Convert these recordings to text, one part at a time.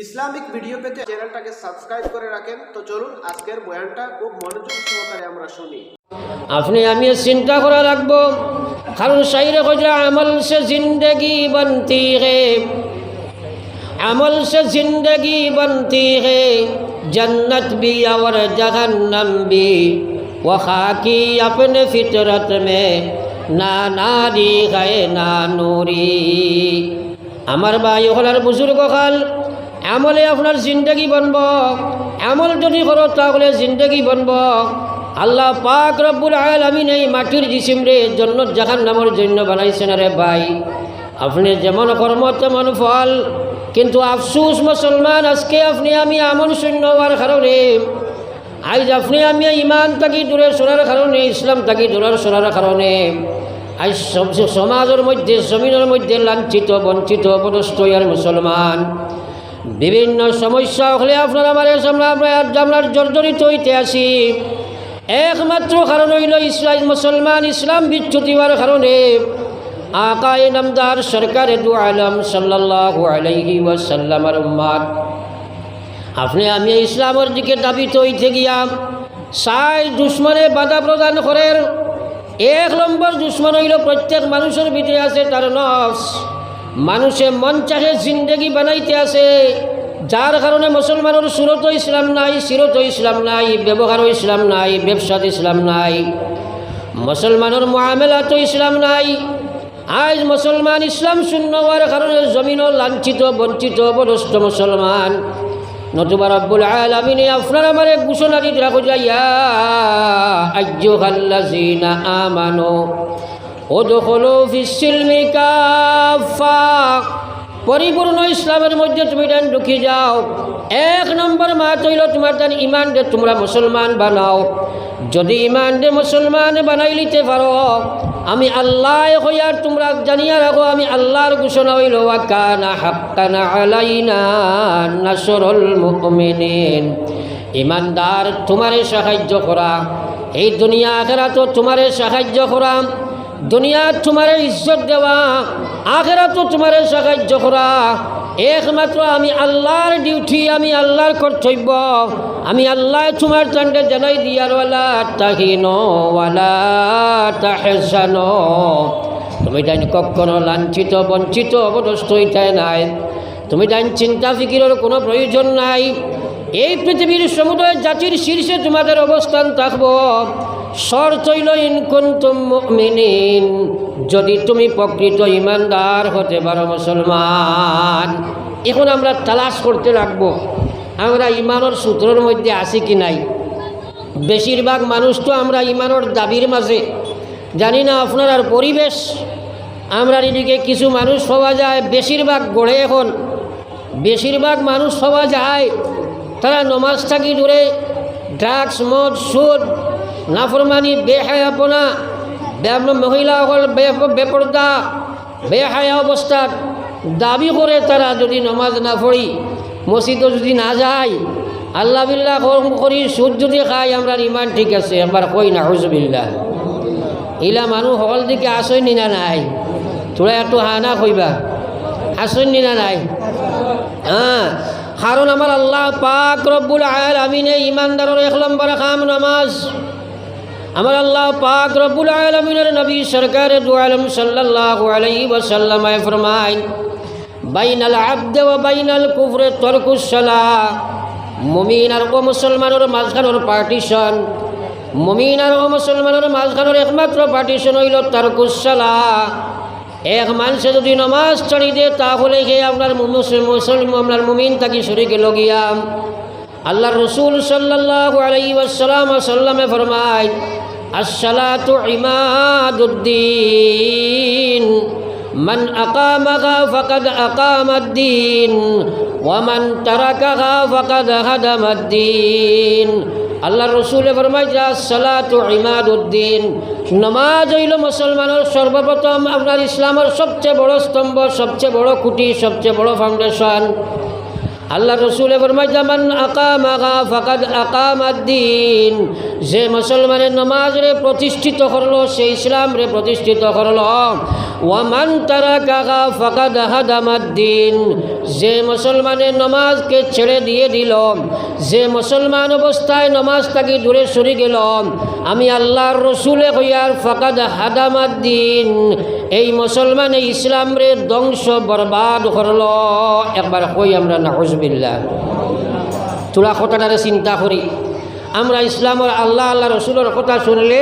Islamic video পেতে চ্যানেলটাকে subscribe করে রাখেন। তো চলুন, আজকের বয়ানটা খুব মনোযোগ সহকারে আমরা শুনি। আপনি, আমি চিন্তা করা লাগবো। কারণ সাইরে খোঁজরা আমল সে জিন্দগি বনতি হে। আমল সে জিন্দগি বনতি হে। জন্নত বি আর জাহান্নাম বি। ও খাকি আপনে ফিতরত মে, না নারী গায় না নুরি। আমার ভাই ওখানের বুজুর্গ খাল আমলে আপনার জিন্দগি বনব। আমল যদি করো তাহলে জিন্দগি বনব। আল্লাহ পাক রব্বুল আলামিন এই মাটির জিসিম রে জন্নত জাহান নামের জন্য বানাইছেন রে ভাই। আপনি যেমন কর্ম, তেমন ফল। কিন্তু আফসুস, মুসলমান, আজকে আপনি আমি আমল শূন্য হওয়ার কারণে, আজ আপনি আমি ইমান তাকি দূরে সরার কারণে, ইসলাম তাকি দূরের সরার কারণে, আজ সমাজের মধ্যে, জমিনের মধ্যে লাঞ্ছিত, বঞ্চিত, অপদস্থ আর মুসলমান। বিভিন্ন সমস্যা হলে আপনার আমার আমরা আপনার জর্জরিত হইতে আসি। একমাত্র কারণ হইল ইসলাম, মুসলমান ইসলাম বিচ্যুতি হওয়ার কারণে আকায় নামদার সরকারে দু আলম সাল্লাল্লাহু আলাইহি উম্মাদ। আপনি আমি ইসলামের দিকে দাবিত হইতে গিয়া সাই দুশ্মনে বাধা প্রদান করেন। এক নম্বর দুশ্মন হইল প্রত্যেক মানুষের ভিতরে আছে তার নফস। মানুষে মন চাহে জিন্দগি বানাইতে আছে যার কারণে মুসলমানের সুরত ইসলাম নাই, সিরত ইসলাম নাই, ব্যবহারও ইসলাম নাই, ব্যবসাত ইসলাম নাই। মুসলমানের মহামেলাতো ইসলাম নাই। আজ মুসলমান ইসলাম শূন্য হওয়ার কারণে জমিনও লাঞ্ছিত, বঞ্চিত অবদস্ত মুসলমান। নতুবা রব্বুল আলামিনে আপনার আমার ঘোষণা দিতে রাখো যাইয়া আজ্জুহাল্লাযিনা আমানু পরিপূর্ণ ইসলামের মধ্যে তুমি দেন ঢুকি যাও। এক নম্বর মা তৈল তোমার দেন ইমান দে, তোমরা মুসলমান বানাও। যদি ইমান দে মুসলমান বানাই লিতে পারো, আমি আল্লাহ হইয়ার তোমরা জানিয়া রাখো, আমি আল্লাহর ঘোষণা হইল ওয়াকানা হাক্কানা আলাইনা নাসরুল মুমিনিন। ইমানদার, তোমারে সাহায্য করা। এই দুনিয়া আখেরা তো তোমারে সাহায্য করা। দুনিয়া তোমারে ইজ্জত দেওয়া আখেরা তো তোমারে সাহায্য করা। একমাত্র আমি আল্লাহর ডিউটি আমি আল্লাহর কর্তব্য। আমি আল্লাহ তোমার চান্ডে জানাই দিয়ার ওয়ালা তুমি তাই কখনো লাঞ্ছিত, বঞ্চিত অবদস্ত হইতাই নাই। তুমি তাই চিন্তা ফিকিরের কোনো প্রয়োজন নাই। এই পৃথিবীর সমুদয় জাতির শীর্ষে তোমাদের অবস্থান থাকব। ইনকুন্তুম মুমিনিন। যদি তুমি প্রকৃত ইমানদার হতে পারো মুসলমান, এখন আমরা তালাশ করতে লাগবো, আমরা ইমানের সূত্রের মধ্যে আছি কি নাই? বেশিরভাগ মানুষ তো আমরা ইমানের দাবির মাঝে। জানি না আপনার আর পরিবেশ। আমরা এদিকে কিছু মানুষ পাওয়া যায়, বেশিরভাগ গড়ে এখন। বেশিরভাগ মানুষ পাওয়া যায়, তারা নমাজ থাকি দূরে ড্রাগস মদ সুদ নাফরমানি বেহায়াপনা মহিলাসকল বে- বেপর্দা, বেহায়া অবস্থাত দাবি করে তারা যদি নমাজ না পড়ি, মসজিদও যদি না যায়, আল্লাহ বিল্লাহ করি সুদ যদি খাই, আমরা ইমান ঠিক আছে একবার কই না হুজবিল্লা ইলা মানুষ সকল দিকে আসই নিনা নাই? তোরা একটু হানা কইবা। আসই নিনা নাই? হ্যাঁ। কারণ আমার আল্লাহ পাক রব্বুল আলামিনে ইমানদারের এক নম্বর খাম নামাজ আমার আল্লাহ পাক রব্বুল আলমিনের নবী সরকার দু আলম সাল্লাল্লাহু আলাইহি ওয়াসাল্লাম ফরমায়, বাইনাল আব্দ ওয়া বাইনাল কুফরে তরকুস সালাহ মুমিন আর ও মুসলমানের মাঝখানের পার্টিশন, মুমিন আর ও মুসলমানের মাঝখানের একমাত্র পার্টিশন হইল তরকুস সালাহ এক মানুষে যদি নমাজ চড়ি দে, তাহলে সে আপনার মুসলিম আপনার মুমিন তাকে শরীকে লগিয়াম। আল্লাহ রসুল সাল্লাল্লাহু আলাইহি ওয়াসাল্লাম সাল্লামে ফরমায় আসসালাতু ইমাদুদ্দিন من أقامها فقد أقام الدين ومن تركها فقد هدم الدين আল্লাহ রসুলে ফরমাইয়া সালাতু ইমাদুদ্দিন নমাজ হইল মুসলমানের সর্বপ্রথম আপনার ইসলামের সবচেয়ে বড় স্তম্ভ সবচেয়ে বড় খুঁটি সবচেয়ে বড় ফাউন্ডেশন আল্লাহ রসুলে ফরমাইতামান আকামাগা ফাকাদ আকামাদ্দিন। যে মুসলমানের নমাজরে প্রতিষ্ঠিত করল, সে ইসলামরে প্রতিষ্ঠিত করল। ওয়ামান তারা কাগা ফাকাদ হাদামাদ্দিন। যে মুসলমানের নমাজকে ছেড়ে দিয়ে দিল, যে মুসলমান অবস্থায় নমাজ তাকে দূরে সরে গেল, আমি আল্লাহর রসুলে হইয়ার ফাকাদ হাদামাদ্দিন। এই মুসলমান, এই ইসলামরে ধ্বংস বরবাদ করল। একবার কই আমরা নাহজবিল্লা তোলা কথাটারে চিন্তা করি। আমরা ইসলামের আল্লাহ আল্লাহ রসুলের কথা শুনলে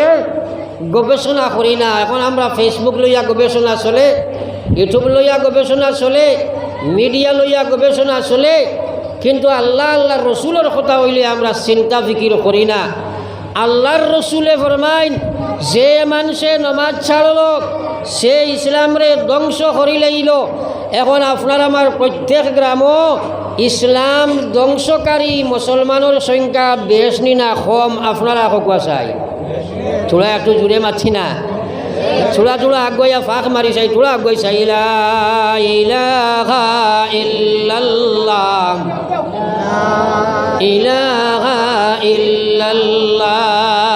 গবেষণা করি না। এখন আমরা ফেসবুক লইয়া গবেষণা চলে ইউটিউব লইয়া গবেষণা চলে, মিডিয়া লইয়া গবেষণা চলে, কিন্তু আল্লাহ আল্লাহ রসুলের কথা হইলে আমরা চিন্তা ফিকির করি না। আল্লাহর রসুলে ফরমাইন, যে মানুষে নমাজ ছাড়ল সে ইসলামরে ধ্বংস করিলেইল এখন আপনার আমার প্রত্যেক গ্রামও ইসলাম ধ্বংসকারী মুসলমানের সংখ্যা বেশনি না কম আপনারা কোয়া চাই। থোড়া একটু জুড়ে মারছি না। থোড়া থোড়া আগুয়া ফাঁক মারি চাই থোড়া আগুয়াই চাই। ইলাহা ইল্লাল্লাহ।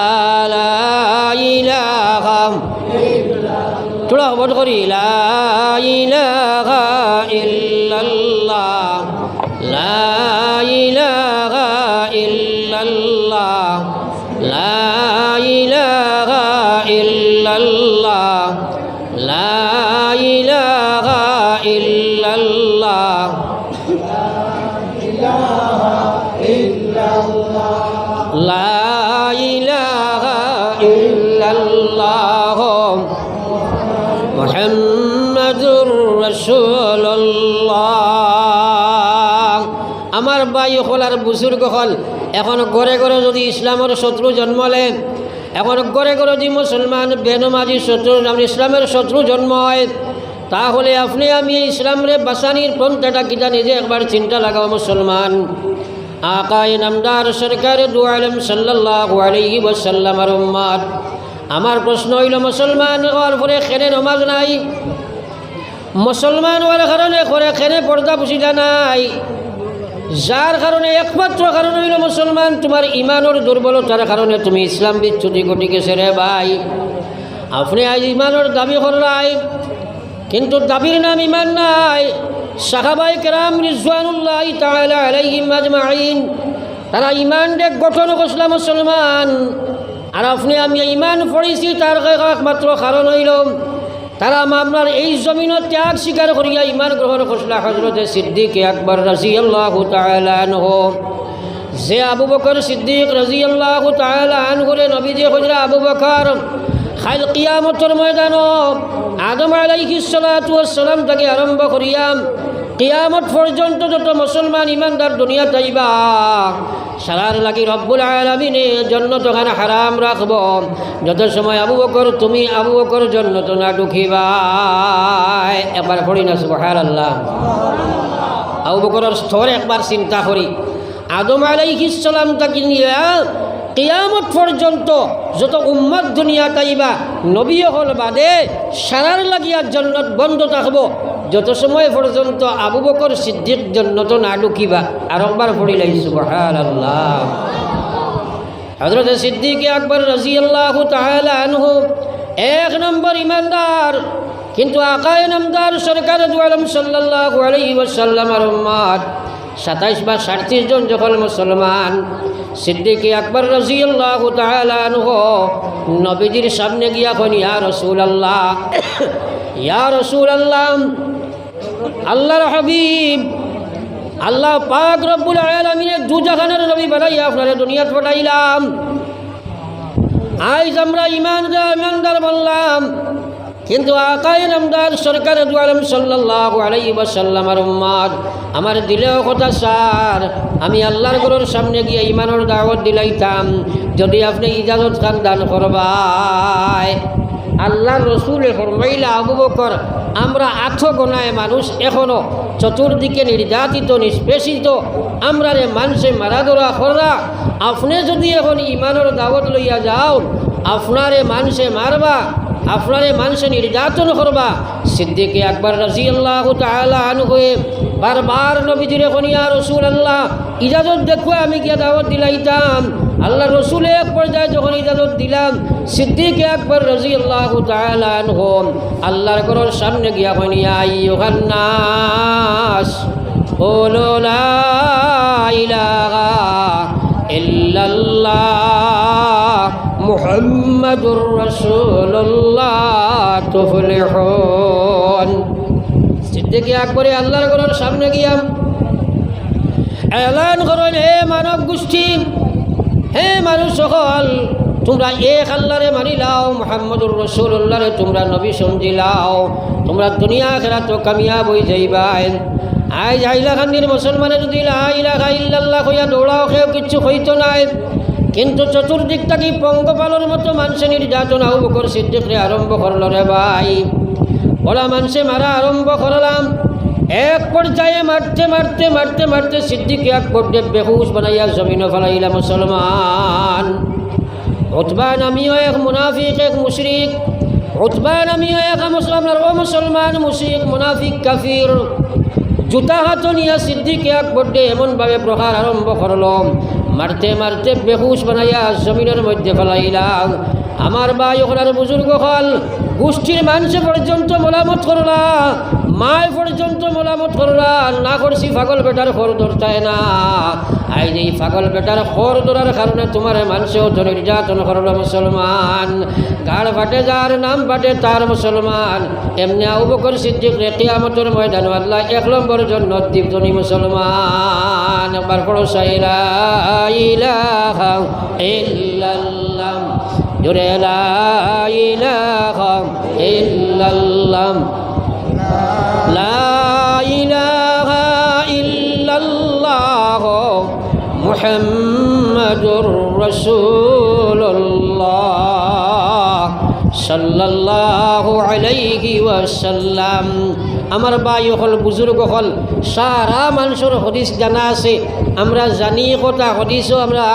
থোড়া হবত করি লা ইলাহা ইল্লাল্লাহ লা ইলাহা ইল্লাল্লাহ লা ইলাহা ইল্লাল্লাহ লা ইলাহা ইল্লাল্লাহ লা ইলাহা ইল্লাল্লাহ মোহাম্মদুর রসুল্লাহ আমার বাই হলার বুজুর্গ হল। এখন ঘরে ঘরে যদি ইসলামের শত্রু জন্মলেন এখন ঘরে ঘরে যদি মুসলমান বেনমাজি শত্রু ইসলামের শত্রু জন্ম হয়, তাহলে আপনি আমি ইসলামরে বাসানির পন্থাটা কিটা নিজে একবার চিন্তা লাগাও মুসলমান। আকায় নামদার সরকার দু সাল্লাহ আলহি ওসাল্লামার উম্মাদ। আমার প্রশ্ন হইল, মুসলমান হওয়ার পরে খেনে নমাজ নাই? মুসলমান হওয়ার কারণে করে খেনে পর্দা পুষিলা নাই? যার কারণে, একমাত্র কারণ হইল, মুসলমান, তোমার ইমানের দুর্বলতার কারণে তুমি ইসলাম বিচ্ছুতি ঘটি গেছে রে ভাই। আপনি আজ ইমানের দাবি করলাই, কিন্তু দাবির নাম ইমান নাই। সাহাবাই কেরাম রিজওয়ানুল্লাহ তাআলা আলাইহিম তারা ইমান দেখ গঠন করছিলাম মুসলমান। আর আপনি আমি ইমান পড়েছি, তার একমাত্র কারণ হইল, তারা আপনার এই জমিনত ত্যাগ স্বীকার করিয়া ইমান গ্রহণ করছিল। হজরতে সিদ্দিক আকবর রাজি আল্লাহ তালানহ যে আবু বকর সিদ্দিক রাজি আল্লাহ তালান করে নবীজি হজরা আবু বকর খাইল কিয়ামতর ময়দান আদম আলাইহিসালাম তাকে আরম্ভ করিয়াম। কিয়ামত পর্যন্ত যত মুসলমান ইমানদার দুনিয়া যাইবা, সারার লাগি রব্বুল আলমিনে জন্য তখন হারাম রাখব। যত সময় আবু বকর, তুমি আবু বকর জন্য তো না ঢুকিবা। একবার পড়ি না সুবহান আল্লাহ আবু বকরের স্তর একবার চিন্তা করি। আদম আলাইহিসালাম তাকে নিয়ে কিয়ামত পর্যন্ত যত উম্মত দুনিয়া তাইবা নবী হল বাদে, সারার লাগিয়া জন্নত বন্ধ থাকব। যত সময় পর্যন্ত আবু বকর সিদ্দিক জন্নত না ঢুকিবা আর একবার পড়িলাই সুবহান আল্লাহ হজরত সিদ্দিক আকবর রাজি আল্লাহ আনহু, এক নম্বর ইমানদার, কিন্তু আকায় নামদার সরকার দুয়ালম সাল্লাহ ওয়াসাল্লাম আর সাতাইশ বা সাড়ত্রিশ জন যখন মুসলমান, সিদ্দিকি আকবর রাজি আল্লাহ তালানহ নবীজির সামনে গিয়া খন ইয়া রসুল আল্লাহ ইয়া রসুল আল্লাহ আল্লাহর হাবিব, আল্লাহ পাক রব্বুল আলমিনের দু জাহানের নবী বানাইয়া আপনারা দুনিয়াত পাঠাইলাম। আজ আমরা ইমান ইমানদার বললাম, কিন্তু আকায় নামদার সরকার দুয়ারম সাল্লাহ আলাই ওয়াসাল্লামার উম্মাদ, আমার দিলেও কথা স্যার, আমি আল্লাহর গরুর সামনে গিয়ে ইমানের দাওয়াত দিলাইতাম, যদি আপনি ইজাজত খান দান করবাই আল্লাহর রসুলে ফরমাইলা আবু বকর, আমরা আঠ গোনায় মানুষ এখনও চতুর্দিকে নির্যাতিত, নিষ্পেষিত আমরা রে মানুষে মারা ধরা করা আপনি যদি এখন ইমানের দাওয়াত লইয়া যাও, আপনারে মানুষে মারবা, আপনারে মানুষে নির্যাতন করবা। সিদ্দিকে আকবর রাজি আল্লাহ তালা আনহুয়ে বারবার নবীজিরে কনিয়া রসুল আল্লাহ ইজাজত দেখো, আমি গিয়া দাওয়াত দিলাইতাম। আল্লাহ রসুল এক পর্যায়ে যখন ইজাজত দিলাম, সিদ্দিক একবার রাজি আল্লাহ হোম আল্লাহর ঘরের সামনে গিয়া কনিয়া ইয়োগান্নাস বলো লা ইলাহা ইল্লাল্লাহ, মুহাম্মাদুর রাসূলুল্লাহ, তুফলিহুন। সিদ্দিকে আকবরে আল্লাহর ঘরের সামনে গিয়াম এলান করেন, হে মানব গোষ্ঠী হে মানুষ সকল, তোমরা এক মানি লাও, মোহাম্মদুর রসুল্লাহরে তোমরা নবী সন্ধি লাও, তোমরা দুনিয়া খেলা তো কামিয়াব হয়ে যাইবাই। যাইলা খান্দির মুসলমানে যদি ইল্লাল্লাহ হইয়া দৌড়াও খেয়েও কিচ্ছু হইতো নাই। কিন্তু চতুর্দিক থাকি পঙ্গপালের মতো মানুষে নির্যাতন আউ বকর সিদ্দিকরে আরম্ভ করল রে ভাই। ওরা মানুষে, মারা আরম্ভ করলাম। এক পর্যায়ে মারতে মারতে মারতে মারতে সিদ্দিকে পর্যায়ে বেহুশ বানাইয়া জমিন ফেলাইলা মুসলমান। উতবা নামিও এক মুনাফিক, এক মুশরিক। উতবা নামিও এক মুসলমান, ও মুসলমান মুশরিক, মুনাফিক, কাফির। জুতা হাত নিয়ে সিদ্দিকে পর্যায়ে এমনভাবে প্রহার আরম্ভ করলাম মারতে মারতে বেহুশ বানাইয়া জমিনের মধ্যে ফেলাইলাম। আমার ভাই ওখানে বুজুর্গ হল, গোষ্ঠীর মানুষে পর্যন্ত মোলামত করলা। মায় পর্যন্ত মোলামত করলা না করছি পাগল বেটার খর ধরতায় না। আই এই পাগল বেটার খর ধরার কারণে তোমার মানুষেও তো নির্যাতন করল মুসলমান। গাড় ফাটে, যার নাম ফাটে তার মুসলমান। এমনি আবকর সিদ্দিক রে কিয়ামতের ময়দান, আল্লাহ এক নম্বর জন্য দীপজনী মুসলমান। একবার পড়ো, সাইলা ইলাহা ইল্লাল্লাহ। মুহাম্মাদুর রাসূলুল্লাহ সাল্লাল্লাহু আলাইহি ওয়াসাল্লাম। আমার বাই হল বুজুর্গ হল, সারা মানুষের হদিস জানা আছে। আমরা জানি কথা হদিসও আমরা,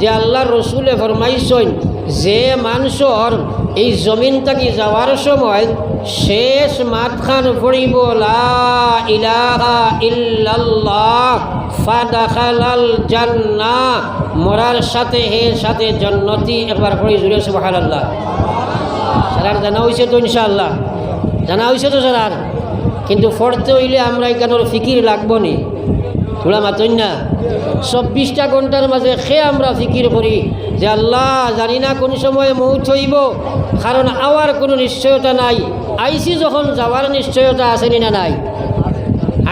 যে আল্লাহর রসুলে ফরমাইছেন, যে মানুষের এই জমিন থাকি যাওয়ার সময় শেষ মাতখান ইল্লাল্লাহ, ফাদাখালাল জান্নাহ। মরার সাথে হে, সাথে জন্নতি, একবার পড়ি জুড়ে, সুবহানাল্লাহ। স্যার জানা হয়েছে তো ইনশাআল্লাহ। জানা হয়েছে তো স্যার কিন্তু পড়তে হইলে আমরা এখানোর ফিকির লাগবো নি। তোলা মাতই না। চব্বিশটা ঘন্টার মাঝে খে আমরা ফিকির করি যে আল্লাহ জানি না কোন সময় মৌত হইব কারণ আওয়ার কোনো নিশ্চয়তা নাই আইসি যখন যাওয়ার নিশ্চয়তা আসেনি না নাই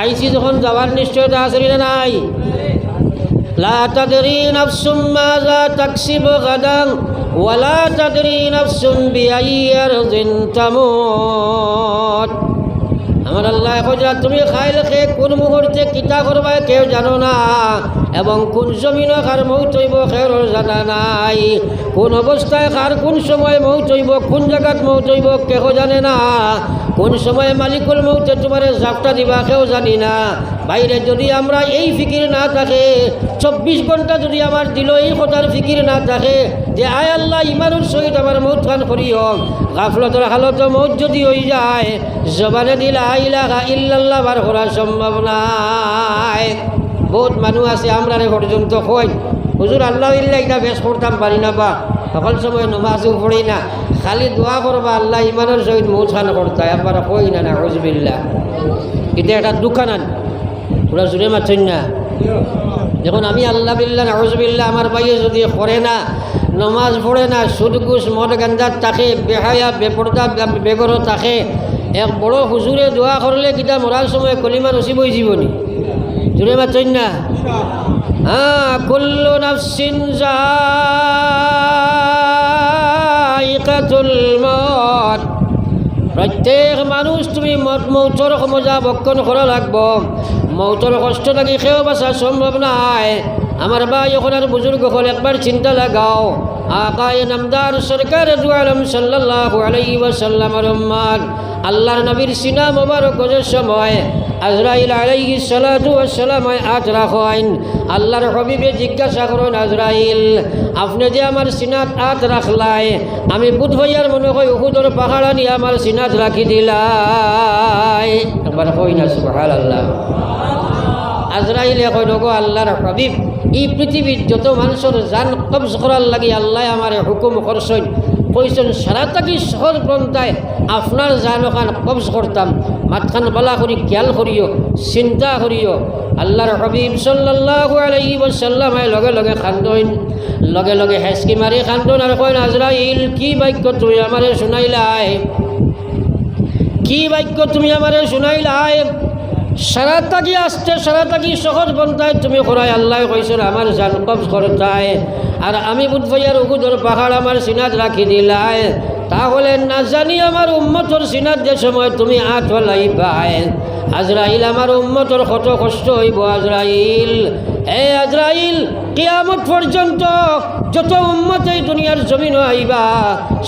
আইসি যখন যাওয়ার নিশ্চয়তা আসেনি না নাই لا تدري نفس ماذا تكسب غدا ولا تدري نفس بأي أرض تموت আমার আল্লাহ এখন তুমি খাইলে খেয়ে কোন মুহূর্তে কিতা করবা কেউ জানো না, এবং কোন জমিন কার মৌ তৈব কেউ জানা নাই। কোন অবস্থায় কার কোন সময় মৌত হইব, কোন জায়গাত মৌত হইব, কেহ জানে না। কোন সময় মালিকুল মৌতে তোমার জাপটা দিবা কেউ জানি না। বাইরে যদি আমরা এই ফিকির না থাকে, চব্বিশ ঘণ্টা যদি আমার দিল এই কথার ফিকির না থাকে, যে আয় আল্লাহ, ইমানুর সহিত আমার মৌত খান করিও গাফলতর হালত মৌত যদি হয়ে যায়, জবানে দিলা ইলাহা ইল্লাল্লাহ, বার করা সম্ভব নাই। বহুত মানুষ আছে আমরা পর্যন্ত কই হুজুর, আল্লাহ ইল্লা এটা বেশ করতাম পারি না, বা। সকল সময় নমাজও পড়ি না। খালি দোয়া করবা, আল্লাহ ইমানের সহিত মৌত খান করতে, একবার কই না না হজবিল্লা এটা একটা দোকান আন। পুরা জুড়ে মারছেন না। দেখুন, আমি আল্লাহ বিল্লা নাহজবিল্লা আমার বাইয়ে যদি করে না, নমাজ পড়ে না সুদ ঘুষ মদ গাঞ্জার তাকে বেহায়া, বেপর্দা, বেগর তাকে এক বড় হুজুরে দোয়া করলে কিতা মরার সময় কলিমা নসিব হয়ে জীবনী। জুড়ে মারছেন না? কুল্লু নফসিন জাইকাতুল মত প্রত্যেক মানুষ তুমি মত মৌচর মজা বক্ষণ করা লাগব। মৌতর কষ্ট লাগি সেও বাসা সম্ভব নাই। আমার বা এখন আর বুজুর্গ একবার চিন্তা লাগাও। আকায় নামদার সরকার দুয়ালম সাল্লাহ আলাই ওয়াসাল্লাম রহমান আল্লাহর নবীর সিনা মোবারক সময় আজরাইল আলাইহি সালাতু ওয়াসসালাম আত রাখেন আল্লাহর হবিবে জিজ্ঞাসা করেন, আজরাইল, আপনি যে আমার সিনাত আত রাখলাই, আমি বুধ হইয়ার মনে হয় উহুদর পাহাড় নিয়ে আমার সিনাত রাখি দিলাই। একবার কই না সুবহানাল্লাহ। আজরাইলে কইল, গো আল্লাহর হাবিব, এই পৃথিবীর যত মানুষের জান কবজ করার লাগে আল্লাহ আমার হুকুম করছেন, কইছেন, সারা থাকি সহজ পন্থায় আপনার জান ওখান কবজ করতাম। মাতখান বলা করি, খেয়াল করিও, চিন্তা করিও। আল্লাহর হাবিব সাল্লাল্লাহু আলাইহি ওয়াসাল্লাম লগে লগে খান্দইন, লগে লগে হেসকি মারি খান্দন আর কইন, আজরাইল, কি বাক্য তুই আমারে শুনাইলাই? কি বাক্য তুমি আমারে শুনাইলাই? সারা তাকি আসতে সারা তাকি সহজ বন্ধায় তুমি খোরাই আল্লাহ কইস আমার জান কবজ করতায়। আর আমি বুধভাইয়ার উগুদর পাহাড় আমার সিনাত রাখি দিলাই তাহলে না জানি আমার উম্মতর সিনাত যে সময় তুমি আট পায় আজরাইল, আমার উম্মতর কত কষ্ট হইব আজরাইল। এ আজরাইল, কিয়ামত পর্যন্ত যত উম্মত এই দুনিয়ার জমিন আইবা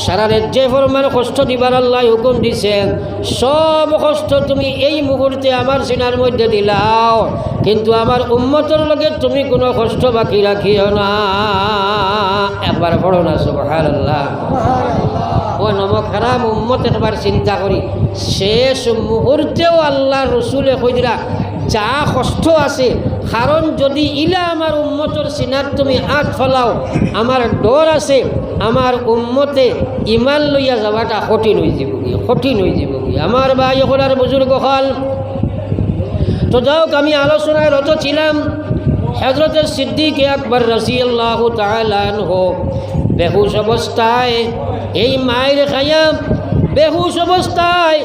সারারে যে ফরমার কষ্ট দিবার আল্লাহ হুকুম দিছে সব কষ্ট তুমি এই মুহূর্তে আমার সিনার মধ্যে দিলাও। কিন্তু আমার উম্মতর লগে তুমি কোনো কষ্ট বাকি রাখিও না। একবার পড়ো না সুবহান আল্লাহ ও নমক হারাম উম্মত, একবার চিন্তা করি। শেষ মুহূর্তেও আল্লাহ রসুলে কই দিলা যা কষ্ট আছে কারণ যদি ইলা আমার উম্মতর সিনার তুমি আট ফলাও, আমার ডর আছে, আমার উম্মতে ইমান লইয়া যাওয়াটা কঠিন হয়ে যাব কি কঠিন হয়ে যাব কি আমার ভাই আর বুজুর্গ হল। তো যাওক আমি আলোচনায় রত ছিলাম। হজরতের সিদ্দিক আকবর রসি আল্লাহ হোক বেহুশ অবস্থায়, এই মায়ের খাইয়া বেহুশ অবস্থায়,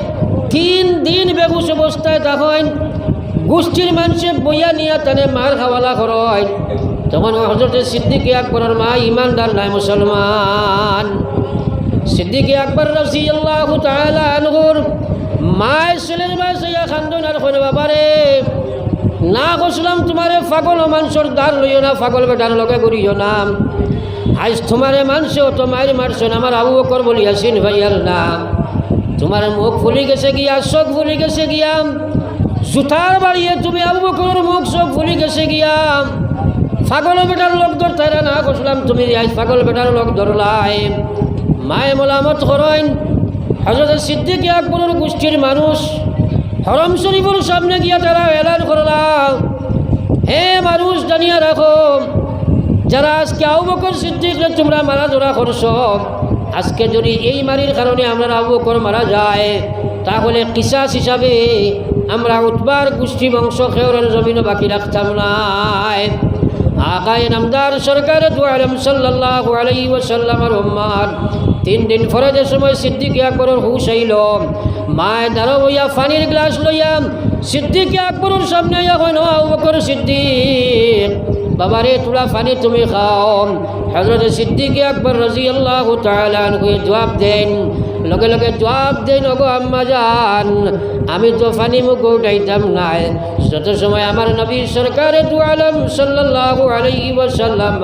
তিন দিন বেহুশ অবস্থায় তখন গোষ্ঠীর মানুষে বইয়া নিয়ে তানে মার খাওয়ালা খরচ তখন হজরতের সিদ্দিক আকবরের মা ইমানদার নাই মুসলমান। সিদ্দিক আকবর রসি আল্লাহ আনহুর মায় ছেলের মাসে খান্দন আর কইনে বাবারে, না কসলাম তোমারে পাগল মানুষের দ্বার লইও না, পাগল বেটার লগে করিও না। আজ তোমারে মানছে তো মায়ের মারছেন আমার আবু বকর বলি আসিন ভাইয়ার নাম। তোমার মুখ ফুলি গেছে গিয়া, চোখ ফুলি গেছে গিয়া জুতার বাড়িয়ে তুমি আবু বকরের মুখ চোখ ফুলি গেছে গিয়া। পাগল বেটার লোক ধরতে না কসলাম তুমি পাগল বেটার লোক ধরলাই। মায়ে মোলামত করেন হজরত সিদ্দিক আকবরের গোষ্ঠীর মানুষ। হরম শরীফের সামনে গিয়া তারা এলান করলাম। হে মানুষ, জানিয়া রাখো, যারা আজকে আবু বকর সিদ্দিকরে তোমরা মারা ধরা করছ, আজকে যদি এই মারির কারণে আমরা আবু বকর মারা যায়, তাহলে কিসাস হিসাবে আমরা উৎবার গোষ্ঠী বংশ খেয়রের জমিনও বাকি রাখতাম নাই আগায় নামদার সরকার দুয়ারম সাল্লাহ আলাইহি ওয়াসাল্লামের উম্মাদ। তিন দিন ফরজের সময় সিদ্দিক আকবরের হুশ আইল মায় দাঁড়ো বইয়া ফানির গ্লাস লইয়া সিদ্দিক আকবরের সামনে এখন সিদ্দিক বাবারে তোরা পানি তুমি খাও হজরত সিদ্দিক আকবর রাজি আল্লাহ তালুয়ে জবাব দেন লগে লগে জবাব দেন ওগো আম্মা যান আমি তো পানি মুখ উঠাইতাম নাই। যত সময় আমার নবীর সরকারে দু আলম সাল্লাহ আলাইহি ওয়াসাল্লাম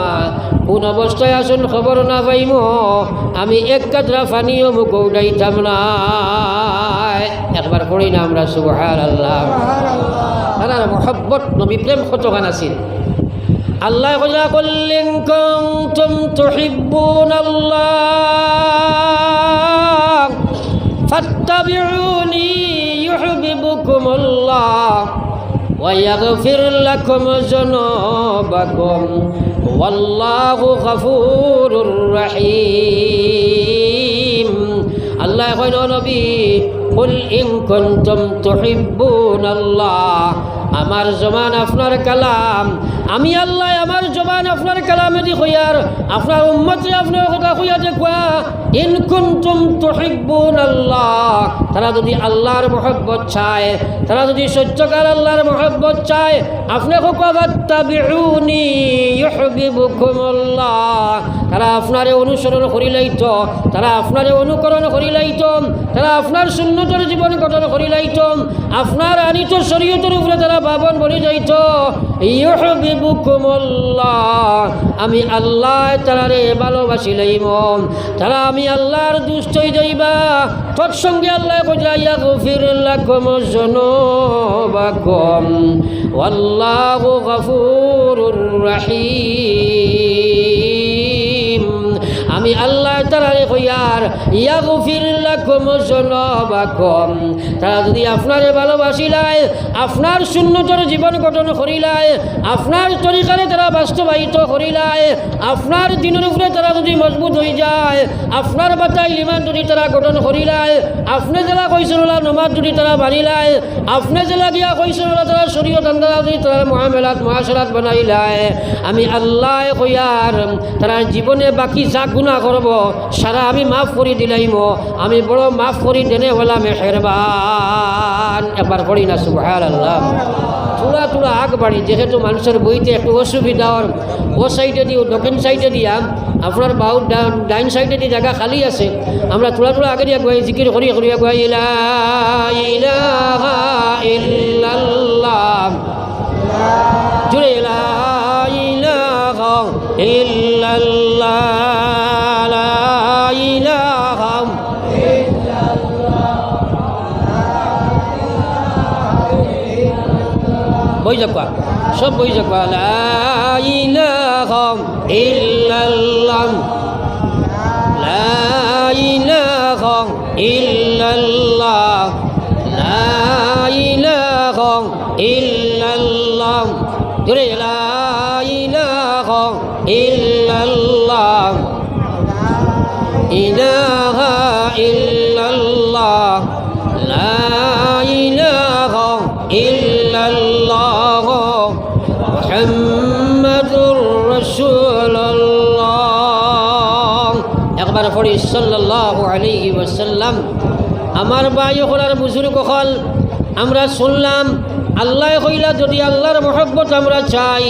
কোন অবস্থায় আসুন খবর না পাইম আমি এক কাতরা পানিও মুখ উঠাইতাম না একবার পড়ি না আমরা সুবহান আল্লাহ তার মহব্বত নবী প্রেম কতখান আছিল। আল্লাহ কইলা কল্লিন কুনতুম তুহিব্বুন আল্লাহ ফাত্তাবিউনি ইউহিব্বুকুম আল্লাহ ويغفر لكم ذنوبكم والله غفور رحيم الله يقول نبي قل إن كنتم تحبون الله আমার জমান আপনার কালাম। আমি আল্লাহ জবান আপনার কালামে দি হইয়ার আপনার উম্মতে আপনার কথা হইয়া দেখুয়া। ইন কুনতুম তুহিব্বুন আল্লাহ। তারা যদি আল্লাহর মহব্বত চায়, তারা যদি সত্যকার আল্লাহর মহব্বত চায় আপনি হুকাবাত্তাবিউনি ইউহিব্বুকুমুল্লাহ তারা আপনারে অনুসরণ করিলাইত, তারা আপনারে অনুকরণ করিলাইত, তারা আপনার সুন্নতর জীবন গঠন করিলাইত, আপনার আনিত শরীয়তের উপরে তারা বাবন বলি যাইত আমি আল্লাহ তারারে ভালোবাসি লইম তারা আমি আল্লাহর দুষ্ট যাইবা তৎসঙ্গে আল্লাহ বোঝাইয়া গফির লাকুম জুনুবাকুম ওয়াল্লাহু গফুরুর রাহিম। আমি আল্লাহ তারা রে কইয়ার ইয়া গফির লাকুম জনবাকুম তারা যদি আপনারে ভালোবাসিলায়, আপনার শূন্যতর জীবন গঠন করিলায়, আপনার তরিকারে তারা বাস্তবায়িত করিলায়, আপনার দিনের উপরে তারা যদি মজবুত হয়ে যায়, আপনার বাতাই লিমান যদি তারা গঠন করিলায়, আপনি যারা কইছিল নমাজ যদি তারা বানিলায় আপনি যারা গিয়া কইছিল তারা শরীয়ত আন্দাজ যদি তারা মহামেলাত, মহাসরাত বানাইলায়, আমি আল্লাহ কইয়ার তারা জীবনে বাকি যা গুণা করব, সারা আমি মাফ করে দিলাইম, আমি বড় মাফ করে দেনে বলা মেহেরবান একবার পড়ি না সুবহান আল্লাহ তুলা তুলা আগ বাড়ি, যেহেতু মানুষের বইতে একটু অসুবিধার ও সাইডে দিয়ে দক্ষিণ সাইডে দিয়া, আপনার বাউ ডাইন সাইডে দিয়ে জায়গা খালি আছে, আমরা তুলা তুলা আগে দিয়ে গুয়াই জিকির করি করি গুয়াই ইলা জুড়ে লা ইলাহা ইল্লাল্লাহ। বই যাবা সব বই যাবা লা ইলাহা ইল্লাল্লাহ। লা ইলাহা ইল্লাল্লাহ। লা ইলাহা ইল্লাল্লাহ। জোরে, লা ইলাহা ইল্লাল্লাহ। ইলাহা সাল্লাল্লাহু আলাইহি ওয়াসাল্লাম। আমার ভাই হলার বুজুর্গ হল, আমরা শুনলাম, আল্লাহ কইলা যদি আল্লাহর মহব্বত আমরা চাই,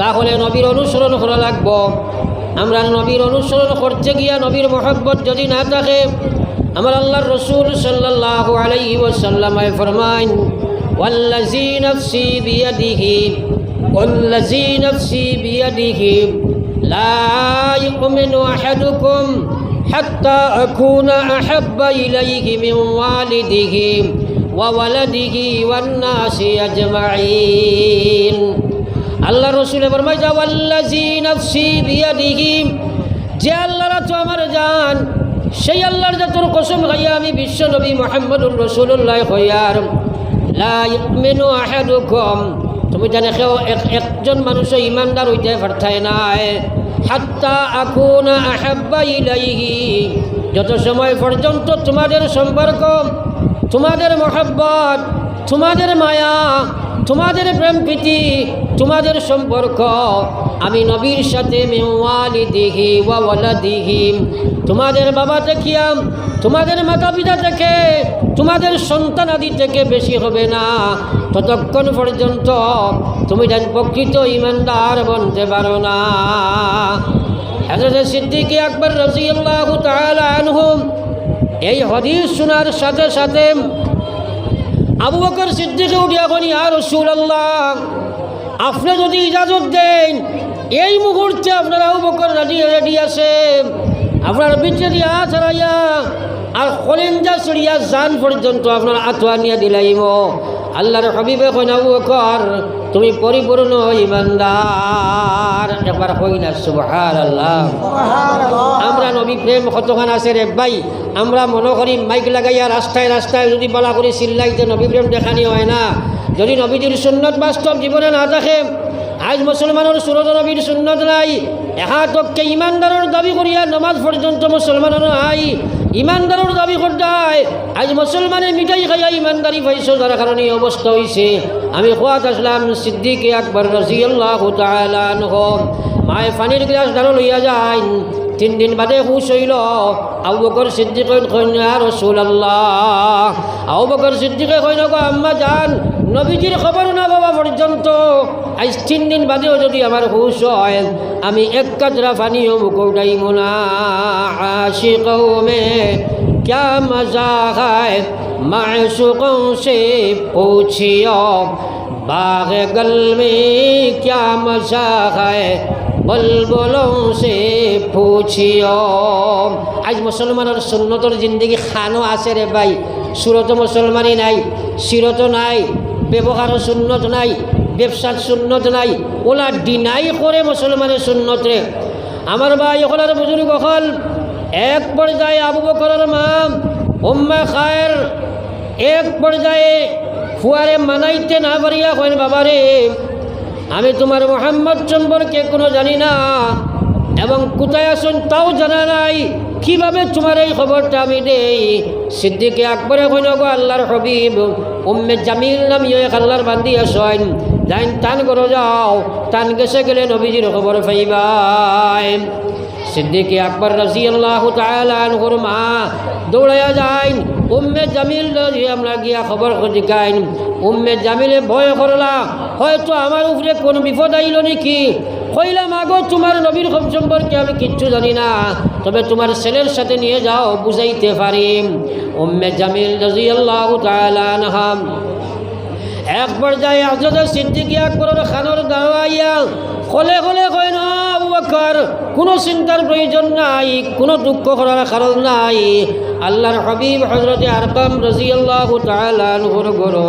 তাহলে নবীর অনুসরণ করা লাগবো। আমরা নবীর অনুসরণ করতে গিয়া নবীর মহব্বত যদি না থাকে, আমার আল্লাহর রসুল সাল্লাল্লাহু আলাইহি ওয়াসাল্লাম ফরমান ওয়াল্লাযী নাফসি বিয়াদিহি, ওয়াল্লাযী নাফসি বিয়াদিহি, লা ইউমিনু আহাদুকুম حتى أكون أحب إليه من والده وولده والناس أجمعين আল্লাহ রসুলে ফরমাই যা আল্লাজি নফসি বিয়াদিহি যে আল্লাহরা তো আমার জান সেই আল্লাহর জাতর কসম খাইয়া আমি বিশ্ব নবী মোহাম্মদুর রসুল্লাহ হইয়ার লা ইউমিনু আহাদুকুম তুমি জানে কেউ এক- একজন মানুষ ইমানদার হইতে পারতাই নাই হাত্তা আকুনা আহাব্বা ইলাইহি। যত সময় পর্যন্ত তোমাদের সম্পর্ক তোমাদের মহাব্বত তোমাদের মায়া তোমাদের প্রেম প্রীতি, তোমাদের সম্পর্ক, আমি নবীর সাথে মেওয়ালি দিহি ওয়ালা দিহি তোমাদের বাবা দেখিয়াম তোমাদের মাতা পিতা থেকে তোমাদের সন্তান আদি থেকে বেশি হবে না। ততক্ষণ পর্যন্ত তুমি যেন প্রকৃত ইমানদার বনতে পারো না। হজরত সিদ্দিকী আকবর রাজিয়াল্লাহু তাআলা আনহুম এই হদিস শোনার সাথে সাথে আবু বকর সিদ্দিকে উঠিয়া কনি আর রসুল আল্লাহ আপনি যদি ইজাজত দেন, এই মুহূর্তে আপনার আবু বকর রাজি রেডি আছে আপনার বিচারিয়া দিয়া ছাড়াইয়া আর কলেঞ্জা চড়িয়া জান পর্যন্ত আপনার আতোয়া নিয়ে দিলাইম আল্লাহর হবিবে কইন আবু বকর তুমি পরিপূর্ণ ইমানদার। একবার কই না সুবহান আল্লাহ আমরা নবী প্রেম কতখান আছে রে ভাই? আমরা মনে করি মাইক লাগাইয়া রাস্তায় রাস্তায় যদি বলা করি চিল্লাইতে নবী প্রেম দেখানি হয় না। যদি নবীজির সুন্নত বাস্তব জীবনে না থাকে আজ মুসলমানের সুরত নবীর সুন্নত নাই। এহাতককে ইমানদারের দাবি করিয়া নমাজ পর্যন্ত মুসলমানের নাই। ইমানদারের দাবি করতায় আজ মুসলমানে মিঠাই খাইয়া ইমানদারি পাইছ, যার কারণে অবস্থা হয়েছে আমি খোয়াত আসলাম সিদ্দিকে আকবর রসিয়াল্লাহ তালান মায়ে পানির গ্লাস দাঁড়ো লইয়া যায় তিন দিন বাদে হুশ হইল, আবু বকর সিদ্দিকে কন্যা রসুল আল্লাহ আবু বকর সিদ্দিকে কইন গো আম্মা যান নবীজির খবর না বাবা পর্যন্ত আজ তিন দিন বাদেও যদি আমার হুশ হয়, আমি এক কাজরা পানিও মুখ উঠাইব না কৌমে ক্যা মজা হয়? মাসুকোঁ সে পৌঁছিও। বাঘে গল মে ক্যা মজা বল বলছে সে পুছিও। আজ মুসলমানের সুন্নতর জিন্দগি খানো আছে রে ভাই। সুরত মুসলমানি নাই সিরত নাই। ব্যবহারও সুন্নত নাই, ব্যবসার সুন্নত নাই ওলা ডিনাই করে মুসলমানের সুন্নত রে। আমার ভাই ওখানের বুজুর্গ হল, এক পর্যায়ে আবু বকরের মা, উম্মা খায়ের এক পর্যায়ে ফুয়ারে মানাইতে না পারিয়া কইন বাবারে আমি তোমার মোহাম্মদ সম্পর্কে কোনো জানি না এবং কোথায় আসুন তাও জানা নাই। কীভাবে তোমার এই খবরটা আমি দেই? সিদ্দিকে আকবরে কইন গো আল্লাহর হবিব, উম্মে জামিল নাম ইয়ে আল্লাহর বান্দি আসেন যাইন, টান করো যাও, টান গেছে গেলে নবীজির খবর পাইবাই। সিদ্দিকে আকবর রাজি আল্লাহ তালুর মা দৌড়াইয়া যাইন, উম্মে জামিল আমরা গিয়া খবর জিকাইন উম্মে জামিলে ভয় করলা, হয়তো আমার উপরে কোনো বিপদ আইল নাকি? কইলাম আগো তোমার নবীর খব সম্পর্কে আমি কিচ্ছু জানি না। তবে তোমার ছেলের সাথে নিয়ে যাও, বুঝাইতে পারি উম্মে জামিল রাজি আল্লাহ তালাম এক পর্যায়ে আজ সিদ্দিকি আকবরের খানোর দাওয়াইয়া কলে কলে কয়, না বকর কোনো চিন্তার প্রয়োজন নাই, কোনো দুঃখ করার কারণ নাই। আল্লাহর হবিব হজরতে আরকাম রাজি আল্লাহ তালুর গরু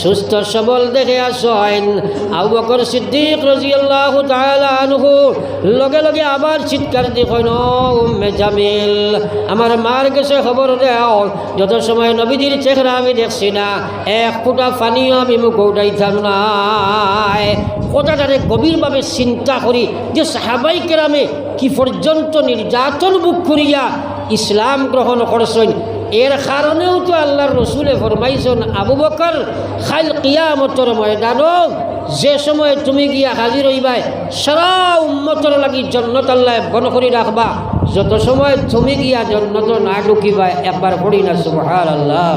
সুস্থ সবল দেখে আসেন। আবু বকর সিদ্দিক রাজি আল্লাহ তালু লগে লগে আবার চিৎকার দিয়ে কয়, ন, উম্মে জামিল, আমার মার গেছে খবর দেও। যত সময় নবীজির চেহারা আমি দেখছি না, এক ফুটা পানিও আমি মুখ উঠাইতাম নাই কথাটারে গভীরভাবে চিন্তা করি যে সাহাবাই কেরামে কি পর্যন্ত নির্যাতন বুক করিয়া ইসলাম গ্রহণ করছেন? এর কারণেও তো আল্লাহর রসুলে ফরমাইছেন, আবু বকর খাইল কিয়ামতর ময়দানও যে সময় তুমি গিয়া হাজির হইবাই, সারা উম্মতর লাগি জন্নত আল্লাহ বন করি রাখবা। যত সময় তুমি গিয়া জন্নত না ঢুকিবা, একবার পড়ি না সুবহান আল্লাহ